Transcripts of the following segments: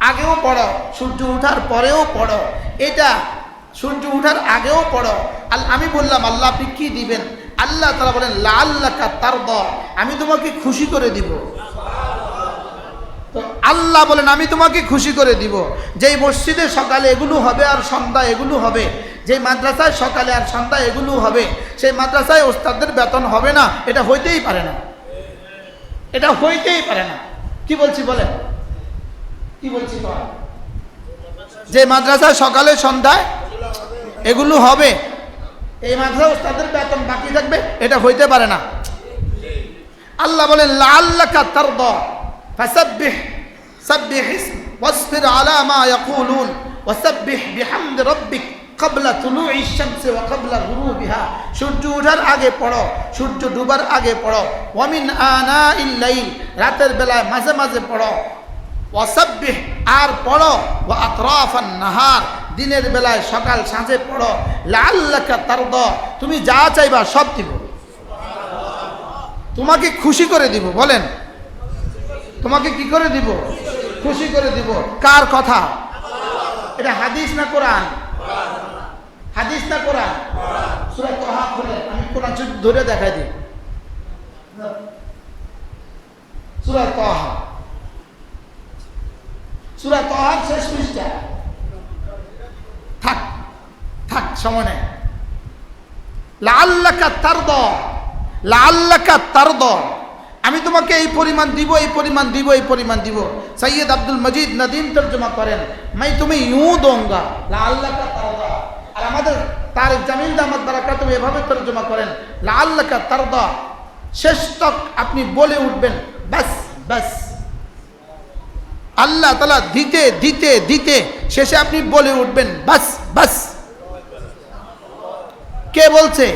আগেও পড়ো, সূর্য ওঠার পরেও পড়ো। এটা সূর্য ওঠার আগেও পড়ো। আল আমি বললাম, আল্লাহ আপনি কি দিবেন? আল্লাহ তারা বলেন লাল্লাকা তার আমি তোমাকে খুশি করে দিব। তো আল্লাহ বলেন, আমি তোমাকে খুশি করে দিব। যেই মসজিদে সকালে এগুলো হবে আর সন্ধ্যা এগুলো হবে যে মাদ্রাসায় সকালে আর সন্ধ্যা এগুলো হবে, সেই মাদ্রাসায় ওস্তাদদের বেতন হবে না, এটা হইতেই পারে না। এটা হইতেই পারে না। কি বলছি বলেন? যে মাদ্রাসা সকালে সন্ধ্যায় এগুলো হবে, এই মাদ্রাসা ওস্তাদের বেতন বাকি থাকবে, এটা হইতে পারে না। আল্লাহ বলেন লাল্লাকা তারদ, ফাসাব্বিহ, সাব্বিহ ইসম ওয়াসবির আলা মা ইয়াকুলুন, ওয়াসাব্বিহ বিহামদি রাব্বিক, ক্বাবলা তুলুই শামসি ওয়া ক্বাবলা গুরুবিহা। সূর্য ওঠার আগে পড়ো, সূর্য ডুবার আগে পড়ো ওয়ামিন আনাইল লাইল, রাতের বেলায় মাঝে মাঝে পড়ো। ওয়াসাব্বিহ, আর পড়ো ওয়া আতরাফান নাহার, দিনের বেলায় সকাল সাঁঝে পড়ো লাল্লাকা তারদ, তুমি যা চাইবা সব দিব। তোমাকে খুশি করে দিব, বলেন। তোমাকে কি করে দিব? খুশি করে দিব। কার কথা? এটা হাদিস না কোরআন? হাদিস না কোরআন? সূরা তাহা খুলে, আমি কোরআন ধরে দেখাই দিই। সূরা তাহা। সূরা তাহার শেষ পৃষ্ঠা। থাক থাক সময় নেই লাল্লাকা তারদ লাল্লাকা তারদ। আমি তোমাকে এই পরিমাণ দিব, এই পরিমাণ দিব, এই পরিমাণ দিব। সৈয়দ আব্দুল মজিদ নদীম তর্জমা করেন, মাই, তুমি ইউ দোঙ্গা লাল্লাকা তারদ। আর আমাদের তার জামিন দামাত বারাকা তুমি এভাবে তর্জমা করেন লাল্লাকা তারদ। শেষ তক আপনি বলে উঠবেন ব্যাস ব্যাস আল্লাহ তালা দিতে দিতে দিতে শেষে আপনি বলে উঠবেন, বাস বাস। কে বলছে?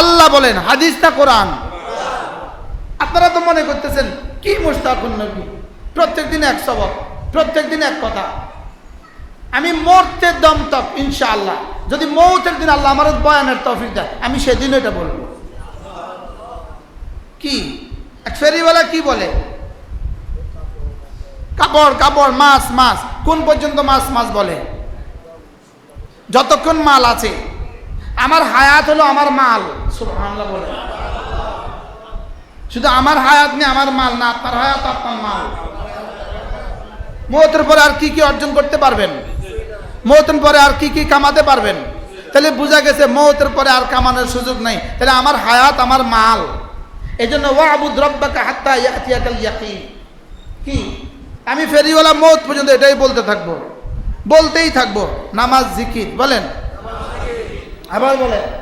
আল্লাহ বলেন, হাদিস না কোরআন? আপনারা তো মনে করতেছেন, কি মুস্তাকুন নবী? প্রত্যেক দিন এক সবক প্রত্যেক দিন এক কথা। আমি মরতে দম তক ইনশাআল্লাহ। যদি মৌতের দিন আল্লাহ আমার বয়ানের তফিক দেয়, আমি সেদিন এটা বলব। কি? এক ফেরিওয়ালা কি বলে? কাপড় কাপড়, মাছ মাছ। কোন পর্যন্ত মাছ মাছ বলে? যতক্ষণ মাল আছে। আমার হায়াত হলো আমার মাল বলে। শুধু আমার হায়াত নেই, আমার মাল না আপনার হায়াত আপনার মাল। মৌতের পরে আর কি কি অর্জন করতে পারবেন? মৌতের পরে আর কি কি কামাতে পারবেন? তাহলে বোঝা গেছে মৌতের পরে আর কামানোর সুযোগ নেই। তাহলে আমার হায়াত, আমার মাল। এই জন্য ওয়াবুদ রব্বাকা হাত্তা ইয়াতিয়াকাল ইয়াকিন। কি? আমি ফেরিওয়ালা মত পর্যন্ত এটাই বলতে থাকব। বলতেই থাকব, নামাজ জিকির, বলেন। আবার বলেন।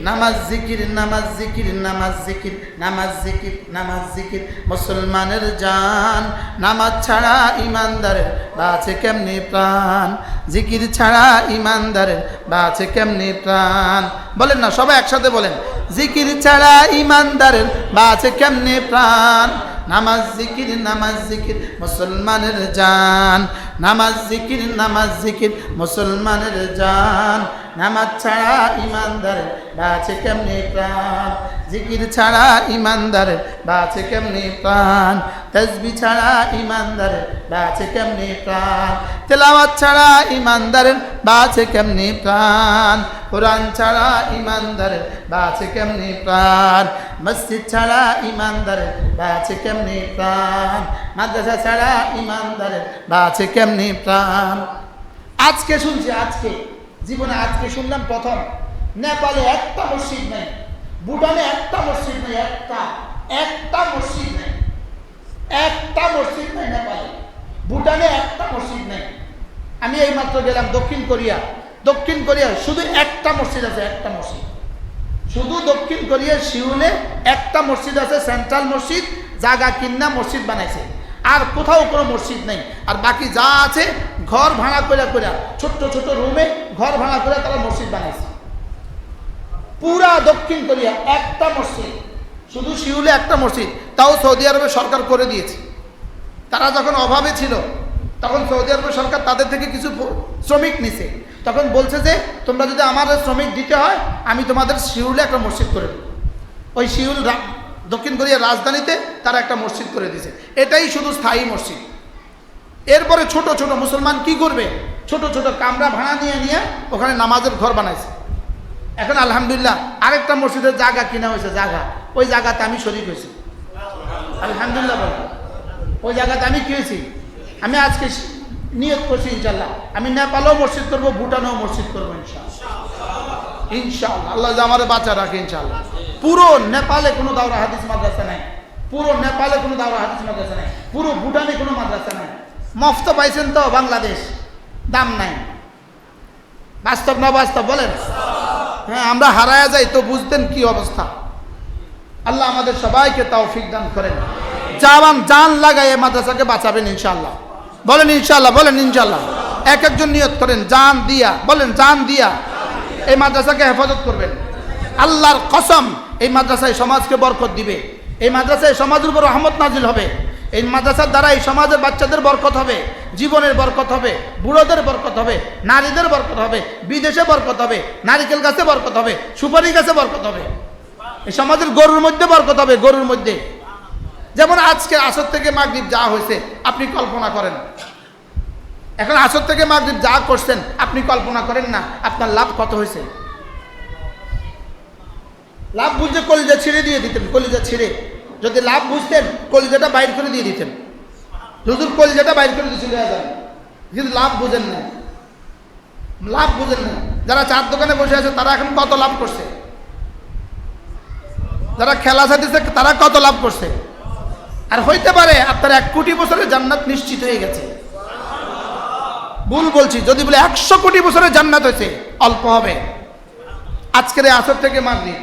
নামাজ জিকির নামাজ জিকির নামাজ জিকির নামাজ জিকির নামাজ জিকির। মুসলমানের জান, নামাজ ছাড়া ইমানদারের বাঁচে কেমনি প্রাণ? জিকির ছাড়া ইমানদারের বাঁচে কেমনি প্রাণ? বলেন না, সবাই একসাথে বলেন। জিকির ছাড়া ইমানদারের বাঁচে কেমনি প্রাণ? নামাজ জিকির নামাজ জিকির, মুসলমানের জান। নামাজ জিকির নামাজ জিকির, মুসলমানের জান। নামাজ ছাড়া ইমানদারের বাঁচে কেমনি প্রাণ? জিকির ছাড়া ইমানদারের বাঁচে কেমনি প্রাণ? তসবি ছাড়া ইমানদারের বাঁচে কেমনি প্রাণ? তেলাওয়াত ছাড়া ইমানদারের বাঁচে কেমনি প্রাণ? কোরআন ছাড়া ইমানদারের বাঁচে কেমনি প্রাণ? মসজিদ ছাড়া ইমানদারের বাঁচে কেমনি প্রাণ? মাদ্রাসা ছাড়া ইমানদারের বাঁচে কেমনি প্রাণ? আজকে শুনছি, আজকে। জীবনে আজকে শুনলাম প্রথম। নেপালে একটা মসজিদ নেই। ভুটানে একটা মসজিদ নেই, একটা। একটা মসজিদ নেই। একটা মসজিদ নেই নেপালে। ভুটানে একটা মসজিদ নেই। আমি এইমাত্র গেলাম দক্ষিণ কোরিয়া। দক্ষিণ কোরিয়া, শুধু একটা মসজিদ আছে, একটা মসজিদ। শুধু দক্ষিণ কোরিয়ার শিউলে একটা মসজিদ আছে, সেন্ট্রাল মসজিদ জায়গা কিন্না মসজিদ বানাইছে। আর কোথাও কোনো মসজিদ নেই। আর বাকি যা আছে, ঘর ভাড়া করে করে ছোট্ট ছোট রুমে ঘর ভাড়া করে তারা মসজিদ বানাইছে। পুরা দক্ষিণ কোরিয়া, একটা মসজিদ। শুধু শিউলে একটা মসজিদ, তাও সৌদি আরবে সরকার করে দিয়েছে। তারা যখন অভাবে ছিল তখন সৌদি আরবের সরকার তাদের থেকে কিছু শ্রমিক নিছে। তখন বলছে যে, তোমরা যদি আমার শ্রমিক দিতে হয়, আমি তোমাদের শিউলে একটা মসজিদ করে দেবো। ওই শিউল দক্ষিণ কোরিয়ার রাজধানীতে তারা একটা মসজিদ করে দিয়েছে এটাই শুধু স্থায়ী মসজিদ। এরপরে ছোট ছোট মুসলমান কি করবে? ছোট ছোট কামরা ভাড়া নিয়ে নিয়ে ওখানে নামাজের ঘর বানাইছে। এখন আলহামদুলিল্লাহ আরেকটা মসজিদের জায়গা কিনা হয়েছে, জায়গা। ওই জায়গাতে আমি শরীর হয়েছি। আলহামদুলিল্লাহ ওই জায়গাতে আমি কি হয়েছি? আমি আজকে নিয়োগ করছি ইনশাল্লাহ আমি নেপালেও মসজিদ করব, ভুটানেও মসজিদ করব ইনশাল্লাহ ইনশাল্লাহ আল্লাহ যে আমার বাচ্চা রাখে ইনশাল্লাহ পুরো নেপালে কোনো দাওরা হাদিস মাদ্রাসা নাই। পুরো নেপালে কোনো দাওরা হাদিস মাদ্রাসা নাই। পুরো ভুটানে কোনো মাদ্রাসা নাই। মফত পাইছেন তো বাংলাদেশ। দাম নাই। বাস্তব না বাস্তব বলেন? হ্যাঁ আমরা হারায়া যাই তো বুঝতেন কি অবস্থা। আল্লাহ আমাদের সবাইকে তৌফিক দান করেন। জাবান জান লাগাই মাদ্রাসাকে বাঁচাবেন ইনশাল্লাহ বলেন ইনশাল্লাহ বলেন ইনশাল্লাহ এক একজন নিয়ত করেন, জান দিয়া, বলেন জান দিয়া। এই মাদ্রাসাকে হেফাজত করবেন। আল্লাহর কসম, এই মাদ্রাসায় সমাজকে বরকত দিবে। এই মাদ্রাসায় সমাজের উপর রহমত নাজিল হবে। এই মাদ্রাসার দ্বারা এই সমাজের বাচ্চাদের বরকত হবে, জীবনের বরকত হবে, বুড়োদের বরকত হবে, নারীদের বরকত হবে, বিদেশে বরকত হবে, নারিকেল গাছে বরকত হবে, সুপারি গাছে বরকত হবে। এই সমাজের গরুর মধ্যে বরকত হবে, গরুর মধ্যে। যেমন আজকে আসর থেকে মাগরীব যা হয়েছে, আপনি কল্পনা করেন। এখন আসর থেকে মাগরীব যা করছেন, আপনি কল্পনা করেন না, আপনার লাভ কত হয়েছে? লাভ বুঝতে কলিজা ছিঁড়ে দিয়ে দিতেন, কলিজা ছিঁড়ে। যদি লাভ বুঝতেন, কলিজাটা বাইর করে দিয়ে দিতেন। হুজুর, কলিজাটা বাইর করে দিয়ে চলে যান কিন্তু লাভ বুঝেন না। লাভ বুঝেন না। যারা চার দোকানে বসে আছে, তারা এখন কত লাভ করছে? যারা খেলা ছাড়তেছে, তারা কত লাভ করছে? আর হইতে পারে আপনার এক কোটি বছরের জান্নাত নিশ্চিত হয়ে গেছে। ভুল বলছি, যদি বলে একশো কোটি বছরের জান্নাত হয়েছে, অল্প হবে। আজকের এই আসর থেকে মাগরি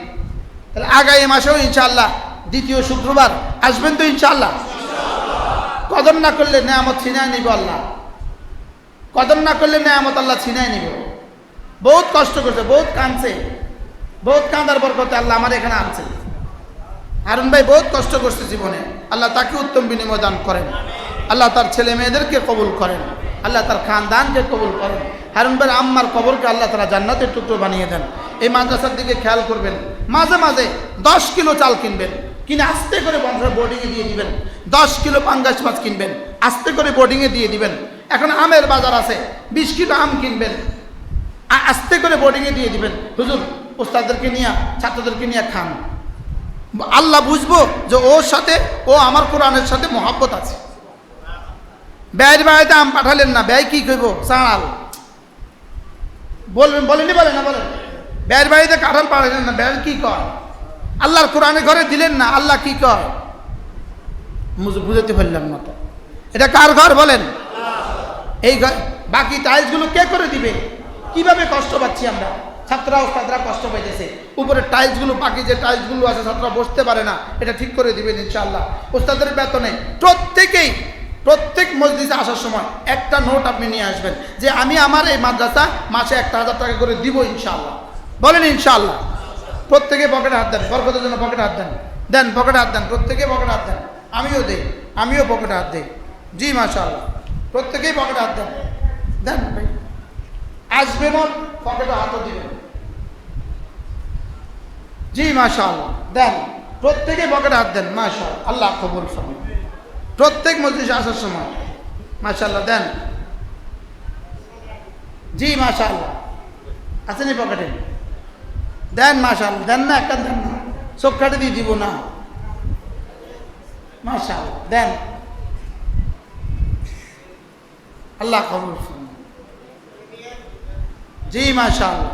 তাহলে আগামী মাসেও ইনশাআল্লাহ দ্বিতীয় শুক্রবার আসবেন তো ইনশাআল্লাহ। কদর না করলে নেয়ামত ছিনায় নিব আল্লাহ। কদর না করলে নেয়ামত আল্লাহ ছিনায় নিব। বহুত কষ্ট করছে, বহুত কাঁদছে। বহুত কাঁদার বরকতে আল্লাহ আমার এখানে আনছে। হারুন ভাই বহুত কষ্ট করছে জীবনে। আল্লাহ তাকে উত্তম বিনিময় দান করেন। আল্লাহ তার ছেলে মেয়েদেরকে কবুল করেন। আল্লাহ তার খানদানকে কবুল করেন। হারুন ভাইয়ের আম্মার কবরকে আল্লাহ তারা জান্নাতের টুকরো বানিয়ে দেন। এই মাদ্রাসার দিকে খেয়াল করবেন। মাঝে মাঝে দশ কিলো চাল কিনবেন। কিনে আস্তে করে বন্ধুরা বোর্ডিংয়ে দিয়ে দিবেন। দশ কিলো পাঙ্গাস মাছ কিনবেন। আস্তে করে বোর্ডিংয়ে দিয়ে দিবেন। এখন আমের বাজার আছে, বিশ কিলো আম কিনবেন। আস্তে করে বোর্ডিংয়ে দিয়ে দিবেন। হুজুর, ওস্তাদদেরকে নিয়ে, ছাত্রদেরকে নিয়ে খান। আল্লাহ বুঝব যে ওর সাথে, ও আমার কোরআনের সাথে মহাব্বত আছে। ব্যয়ের বাড়িতে আম পাঠালেন না, ব্যয় কি করব? চাঁড়াল বলবেন বলেনি বলেন না, বলেন। ব্যয়ের বাড়িতে কাঁঠাল পাঠালেন না, ব্যয় কি কয়? আল্লাহর কোরআনের ঘরে দিলেন না, আল্লাহ কি মুজ- বুঝাতে পারলাম না তো। এটা কার ঘর বলেন? এই ঘর বাকি টাইলসগুলো কে করে দিবে? কীভাবে কষ্ট পাচ্ছি আমরা? ছাত্ররা ওস্তাদরা কষ্ট পাইতেছে। উপরে টাইলসগুলো বাকি যে টাইলসগুলো আছে, ছাত্ররা বসতে পারে না। এটা ঠিক করে দিবেন ইনশাআল্লাহ। ওস্তাদের বেতনে প্রত্যেকেই, প্রত্যেক মসজিদে আসার সময় একটা নোট আপনি নিয়ে আসবেন যে আমি আমার এই মাদ্রাসা মাসে একটা হাজার টাকা করে দিব ইনশাআল্লাহ। বলেন ইনশাআল্লাহ। প্রত্যেকে পকেটে হাত দেন, বরকতের জন্য পকেটে হাত দেন। দেন, পকেটে হাত দেন, প্রত্যেকে পকেটে হাত দেন। আমিও দেই, আমিও পকেটে হাত দিই। জি, মাশাআল্লাহ। প্রত্যেকেই পকেটে হাত দেন। দেন ভাই। আসবেনও পকেটে হাতও দিবেন। জি, মাশাআল্লাহ। দেন প্রত্যেকে পকেটে হাত দেন মাশা আল্লাহ কবুল সময় প্রত্যেক মসজিদে আসার সময়, মাশাআল্লাহ, দেন। জি, মাশাআল্লাহ। আছেনি পকেটে? দেন, মাশাআল্লাহ, দেন না, একটা দেন না। চোখ কাটে দিয়ে দিব না। মাশাআল্লাহ, দেন। আল্লাহ কবুল। জি, মাশাআল্লাহ।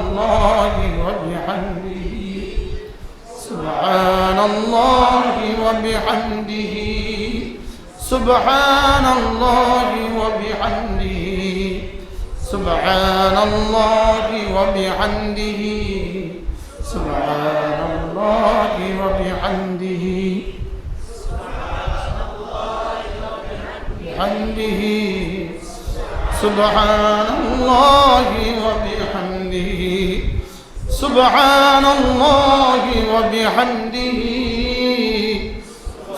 وبحمده سبحان الله وبحمده سبحان الله وبحمده سبحان الله وبحمده بحمده سبحان الله وبحمده سبحان الله وبحمده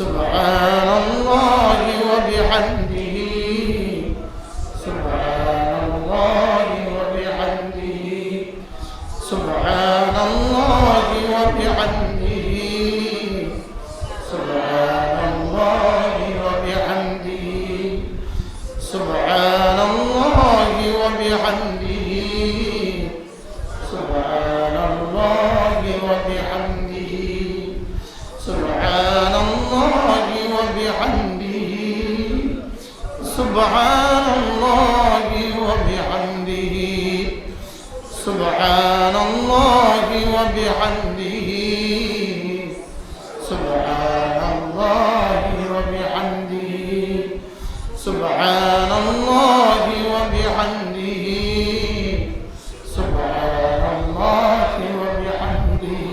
So, سبحان الله وبحمده سبحان الله وبحمده سبحان الله وبحمده سبحان الله وبحمده سبحان الله وبحمده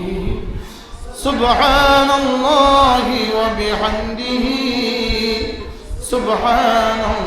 سبحان الله وبحمده سبحان الله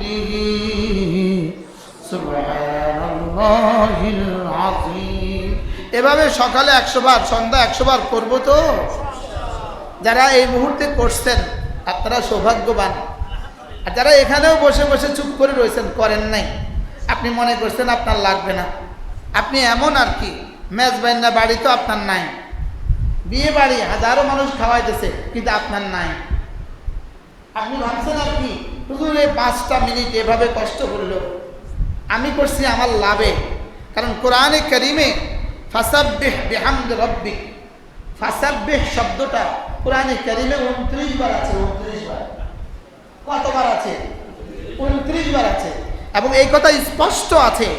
এভাবে সকালে একশো বার সন্ধ্যা একশো বার করব তো? যারা এই মুহূর্তে করছেন, আপনারা সৌভাগ্যবান। আর যারা এখানেও বসে বসে চুপ করে রয়েছেন, করেন নাই। আপনি মনে করছেন আপনার লাগবে না। আপনি এমন আর কি? মেজবাইন না বাড়ি তো আপনার নাই। বিয়ে বাড়ি হাজারো মানুষ খাওয়াইতেছে, কিন্তু আপনার নাই। আপনি ভাবছেন আর কি শুধু এই পাঁচটা মিনিট এভাবে কষ্ট করল আমি করছি আমার লাভে। কারণ কোরআনে করিমে ফাসাব্বেহ বেহামদ রব্বিক ফাসাব্বেহ শব্দটা কোরআনে করিমে উনত্রিশ বার আছে, উনত্রিশ বার। কতবার আছে? উনত্রিশ বার আছে। এবং এই কথা স্পষ্ট আছে।